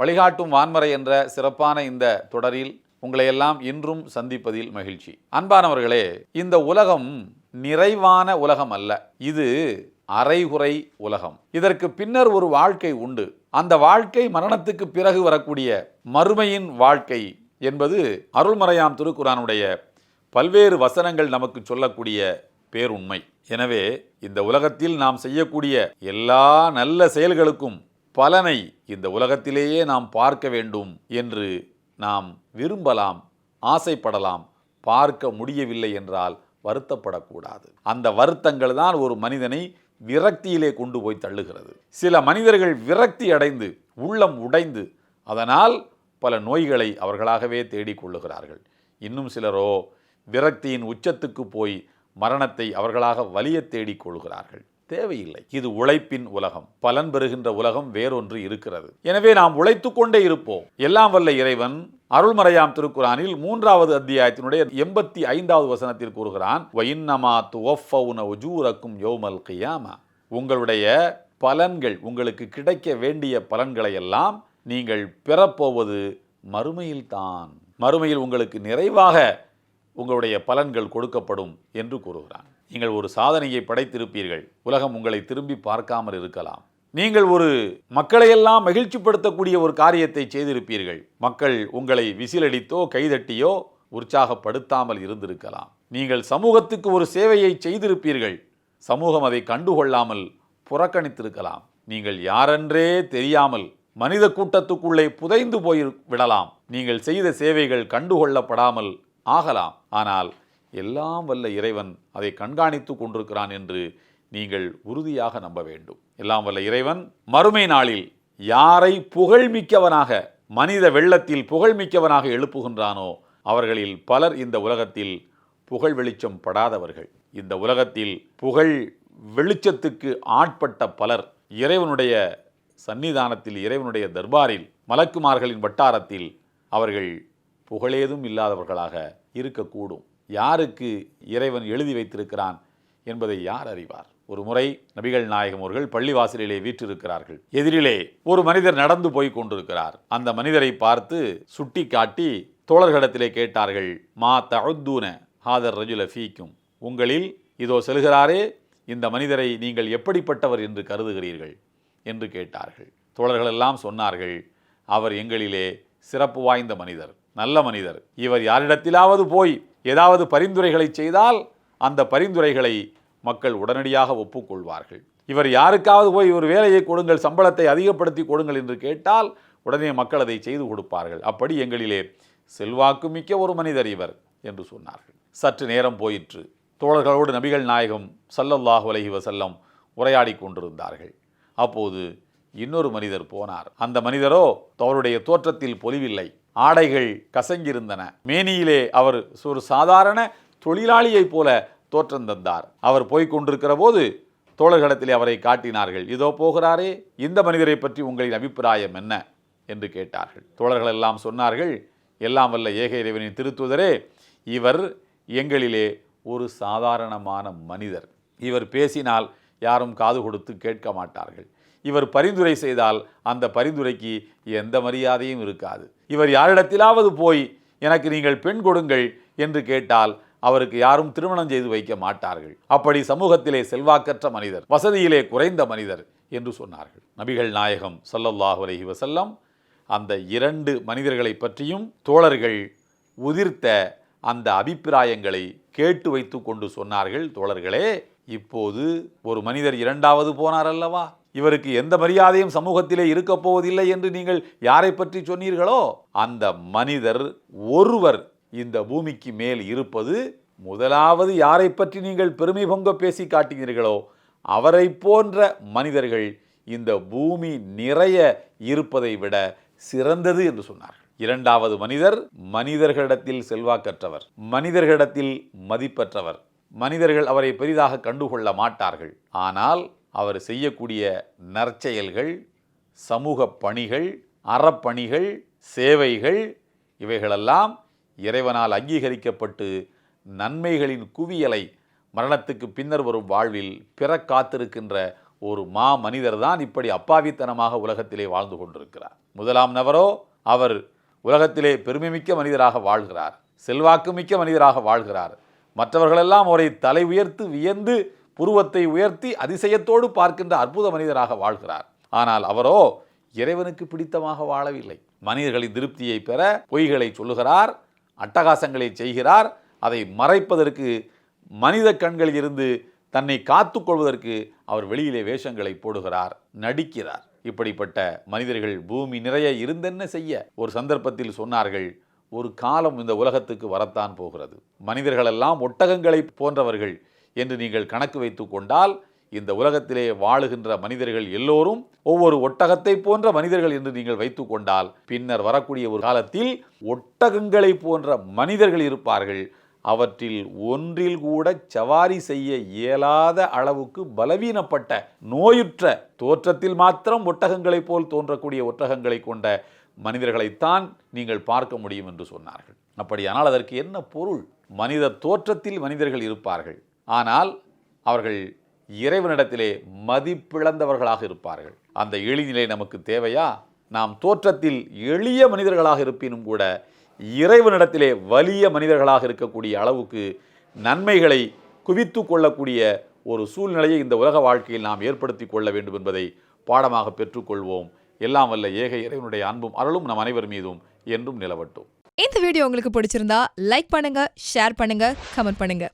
வழிகாட்டும் வான்மறை என்ற சிறப்பான இந்த தொடரில் உங்களையெல்லாம் இன்றும் சந்திப்பதில் மகிழ்ச்சி. அன்பானவர்களே இந்த உலகம் நிறைவான உலகம் அல்ல. இது அரைகுறை உலகம். இதற்கு பின்னர் ஒரு வாழ்க்கை உண்டு. அந்த வாழ்க்கை மரணத்துக்கு பிறகு வரக்கூடிய மறுமையின் வாழ்க்கை என்பது அருள்மறையாம் திருக்குறானுடைய பல்வேறு வசனங்கள் நமக்கு சொல்லக்கூடிய பேருண்மை. எனவே இந்த உலகத்தில் நாம் செய்யக்கூடிய எல்லா நல்ல செயல்களுக்கும் பலனை இந்த உலகத்திலேயே நாம் பார்க்க வேண்டும் என்று நாம் விரும்பலாம் ஆசைப்படலாம் பார்க்க முடியவில்லை என்றால் வருத்தப்படக்கூடாது. அந்த வருத்தங்கள் தான் ஒரு மனிதனை விரக்தியிலே கொண்டு போய் தள்ளுகிறது. சில மனிதர்கள் விரக்தி அடைந்து உள்ளம் உடைந்து அதனால் பல நோய்களை அவர்களாகவே தேடிக்கொள்ளுகிறார்கள் இன்னும் சிலரோ விரக்தியின் உச்சத்துக்கு போய் மரணத்தை அவர்களாக வலிய தேடிக் கொள்கிறார்கள். தேவையில்லை. இது உழைப்பின் உலகம். பலன் பெறுகின்ற உலகம் வேறொன்று இருக்கிறது. எனவே நாம் உழைத்து கொண்டே இருப்போம். எல்லாம் வல்ல இறைவன் அருள்மறையாம் திருக்குறானில் மூன்றாவது அத்தியாயத்தினுடைய எண்பத்தி ஐந்தாவது வசனத்தில் கூறுகிறான் "வஇன்னமா துவஃபவுன உஜூரக்கும் யௌமல் கியாமா. உங்களுடைய பலன்கள் உங்களுக்கு கிடைக்க வேண்டிய பலன்களை எல்லாம் நீங்கள் பெறப்போவது மறுமையில்தான். மறுமையில் உங்களுக்கு நிறைவாக உங்களுடைய பலன்கள் கொடுக்கப்படும் என்று கூறுகிறான். நீங்கள் ஒரு சாதனையை படைத்திருப்பீர்கள். உலகம் உங்களை திரும்பி பார்க்காமல் இருக்கலாம். நீங்கள் ஒரு மக்களையெல்லாம் மகிழ்ச்சிப்படுத்தக்கூடிய ஒரு காரியத்தை செய்திருப்பீர்கள். மக்கள் உங்களை விசிலடித்தோ கைதட்டியோ உற்சாகப்படுத்தாமல் இருந்திருக்கலாம். நீங்கள் சமூகத்துக்கு ஒரு சேவையை செய்திருப்பீர்கள். சமூகம் அதை கண்டுகொள்ளாமல் புறக்கணித்திருக்கலாம். நீங்கள் யாரென்றே தெரியாமல் மனித கூட்டத்துக்குள்ளே புதைந்து போய் விடலாம். நீங்கள் செய்த சேவைகள் கண்டுகொள்ளப்படாமல் ஆகலாம். ஆனால் எல்லாம் வல்ல இறைவன் அதை கண்காணித்து கொண்டிருக்கிறான் என்று நீங்கள் உறுதியாக நம்ப வேண்டும். எல்லாம் வல்ல இறைவன் மறுமை நாளில் யாரை புகழ்மிக்கவனாக மனித வெள்ளத்தில் புகழ்மிக்கவனாக எழுப்புகின்றானோ அவர்களில் பலர் இந்த உலகத்தில் புகழ் வெளிச்சம் படாதவர்கள். இந்த உலகத்தில் புகழ் வெளிச்சத்துக்கு ஆட்பட்ட பலர் இறைவனுடைய சன்னிதானத்தில் இறைவனுடைய தர்பாரில் மலக்குமார்களின் வட்டாரத்தில் அவர்கள் புகழேதும் இல்லாதவர்களாக இருக்கக்கூடும். யாருக்கு இறைவன் எழுதி வைத்திருக்கிறான் என்பதை யார் அறிவார்? ஒரு முறை நபிகள் நாயகம் அவர்கள் பள்ளிவாசலிலே வீற்றிருக்கிறார்கள். எதிரிலே ஒரு மனிதர் நடந்து போய் கொண்டிருக்கிறார். அந்த மனிதரை பார்த்து சுட்டி காட்டி தோழர்களிடத்திலே கேட்டார்கள் மா தகுத்தூன ஹாதர் ரஜுல ஃபீக்கும்? உங்களில் இதோ செல்கிறாரே இந்த மனிதரை நீங்கள் எப்படிப்பட்டவர் என்று கருதுகிறீர்கள்? என்று கேட்டார்கள். தோழர்களெல்லாம் சொன்னார்கள் அவர் எங்களிலே சிறப்பு வாய்ந்த மனிதர். நல்ல மனிதர். இவர் யாரிடத்திலாவது போய் ஏதாவது பரிந்துரைகளை செய்தால் அந்த பரிந்துரைகளை மக்கள் உடனடியாக ஒப்புக்கொள்வார்கள். இவர் யாருக்காவது போய் ஒரு வேலையை கொடுங்கள் சம்பளத்தை அதிகப்படுத்தி கொடுங்கள் என்று கேட்டால் உடனே மக்கள் அதை செய்து கொடுப்பார்கள். அப்படி எங்களிலே செல்வாக்கு மிக்க ஒரு மனிதர் இவர் என்று சொன்னார்கள். சற்று நேரம் போயிற்று. தோழர்களோடு நபிகள் நாயகம் சல்லல்லாஹு அலஹி வசல்லம் உரையாடி கொண்டிருந்தார்கள். அப்போது இன்னொரு மனிதர் போனார். அந்த மனிதரோ அவருடைய தோற்றத்தில் பொலிவில்லை. ஆடைகள் கசங்கியிருந்தன. மேனியிலே அவர் ஒரு சாதாரண தொழிலாளியைப் போல தோற்றம் தந்தார். அவர் போய்க் கொண்டிருக்கிற போது தோழர்களிடத்திலே அவரை காட்டினார்கள் இதோ போகிறாரே இந்த மனிதரை பற்றி உங்களின் அபிப்பிராயம் என்ன? என்று கேட்டார்கள். தோழர்கள் எல்லாம் சொன்னார்கள் எல்லாம் வல்ல ஏக இறைவனின் திருத்துதரே இவர் எங்களிலே ஒரு சாதாரணமான மனிதர். இவர் பேசினால் யாரும் காது கொடுத்து கேட்க மாட்டார்கள். இவர் பரிந்துரை செய்தால் அந்த பரிந்துரைக்கு எந்த மரியாதையும் இருக்காது. இவர் யாரிடத்திலாவது போய் எனக்கு நீங்கள் பெண் கொடுங்கள் என்று கேட்டால் அவருக்கு யாரும் திருமணம் செய்து வைக்க மாட்டார்கள். அப்படி சமூகத்திலே செல்வாக்கற்ற மனிதர் வசதியிலே குறைந்த மனிதர் என்று சொன்னார்கள். நபிகள் நாயகம் சல்லல்லாஹு அலஹி வசல்லம் அந்த இரண்டு மனிதர்களை பற்றியும் தோழர்கள் உதிர்த்த அந்த அபிப்பிராயங்களை கேட்டு வைத்து கொண்டு சொன்னார்கள். தோழர்களே இப்போது ஒரு மனிதர் இரண்டாவது போனார் அல்லவா? இவருக்கு எந்த மரியாதையும் சமூகத்திலே இருக்கப் போவதில்லை என்று நீங்கள் யாரை பற்றி சொன்னீர்களோ அந்த மனிதர் ஒருவர் இந்த பூமிக்கு மேல் இருப்பது முதலாவது யாரை பற்றி நீங்கள் பெருமை பொங்க பேசி காட்டினீர்களோ அவரை போன்ற மனிதர்கள் இந்த பூமி நிறைய இருப்பதை விட சிறந்தது என்று சொன்னார்கள். இரண்டாவது மனிதர் மனிதர்களிடத்தில் செல்வாக்கற்றவர் மனிதர்களிடத்தில் மதிப்பற்றவர். மனிதர்கள் அவரை பெரிதாக கண்டுகொள்ள மாட்டார்கள். ஆனால் அவர் செய்யக்கூடிய நற்செயல்கள் சமூக பணிகள் அறப்பணிகள் சேவைகள் இவைகளெல்லாம் இறைவனால் அங்கீகரிக்கப்பட்டு நன்மைகளின் குவியலை மரணத்துக்கு பின்னர் வரும் வாழ்வில் பிற காத்திருக்கின்ற ஒரு மா மனிதர் தான் இப்படி அப்பாவித்தனமாக உலகத்திலே வாழ்ந்து கொண்டிருக்கிறார். முதலாம் நபரோ அவர் உலகத்திலே பெருமைமிக்க மனிதராக வாழ்கிறார் செல்வாக்குமிக்க மனிதராக வாழ்கிறார். மற்றவர்களெல்லாம் அவரை தலை உயர்த்து வியந்து புருவத்தை உயர்த்தி அதிசயத்தோடு பார்க்கின்ற அற்புத மனிதராக வாழ்கிறார். ஆனால் அவரோ இறைவனுக்கு பிடித்தமாக வாழவில்லை. மனிதர்களின் திருப்தியை பெற பொய்களை சொல்லுகிறார் அட்டகாசங்களை செய்கிறார் அதை மறைப்பதற்கு மனித கண்களில் இருந்து தன்னை காத்து கொள்வதற்கு அவர் வெளியிலே வேஷங்களை போடுகிறார் நடிக்கிறார். இப்படிப்பட்ட மனிதர்கள் பூமி நிறைய இருந்தென்ன செய்ய? ஒரு சந்தர்ப்பத்தில் சொன்னார்கள் ஒரு காலம் இந்த உலகத்துக்கு வரத்தான் போகிறது. மனிதர்களெல்லாம் ஒட்டகங்களை போன்றவர்கள். என்று நீங்கள் கணக்கு வைத்து கொண்டால் இந்த உலகத்திலே வாழுகின்ற மனிதர்கள் எல்லோரும் ஒவ்வொரு ஒட்டகத்தை போன்ற மனிதர்கள் என்று நீங்கள் வைத்து கொண்டால் பின்னர் வரக்கூடிய ஒரு காலத்தில் ஒட்டகங்களை போன்ற மனிதர்கள் இருப்பார்கள். அவற்றில் ஒன்றில் கூட சவாரி செய்ய இயலாத அளவுக்கு பலவீனப்பட்ட நோயுற்ற தோற்றத்தில் மாத்திரம் ஒட்டகங்களைப் போல் தோன்றக்கூடிய ஒட்டகங்களை கொண்ட மனிதர்களைத்தான் நீங்கள் பார்க்க முடியும் என்று சொன்னார்கள். அப்படியானால் அதற்கு என்ன பொருள்? மனித தோற்றத்தில் மனிதர்கள் இருப்பார்கள். ஆனால் அவர்கள் இறைவனிடத்திலே மதிப்பிழந்தவர்களாக இருப்பார்கள். அந்த எளிநிலை நமக்கு தேவையா? நாம் தோற்றத்தில் எளிய மனிதர்களாக இருப்பினும் கூட இறைவனிடத்திலே வலிய மனிதர்களாக இருக்கக்கூடிய அளவுக்கு நன்மைகளை குவித்து கொள்ளக்கூடிய ஒரு சூழ்நிலையை இந்த உலக வாழ்க்கையில் நாம் ஏற்படுத்தி கொள்ள வேண்டும் என்பதை பாடமாக பெற்றுக்கொள்வோம். எல்லாம் வல்ல ஏக இறைவனுடைய அன்பும் அருளும் நம் அனைவர் மீதும் என்றும் நிலவட்டும். இந்த வீடியோ உங்களுக்கு பிடிச்சிருந்தா லைக் பண்ணுங்க ஷேர் பண்ணுங்க கமெண்ட் பண்ணுங்க.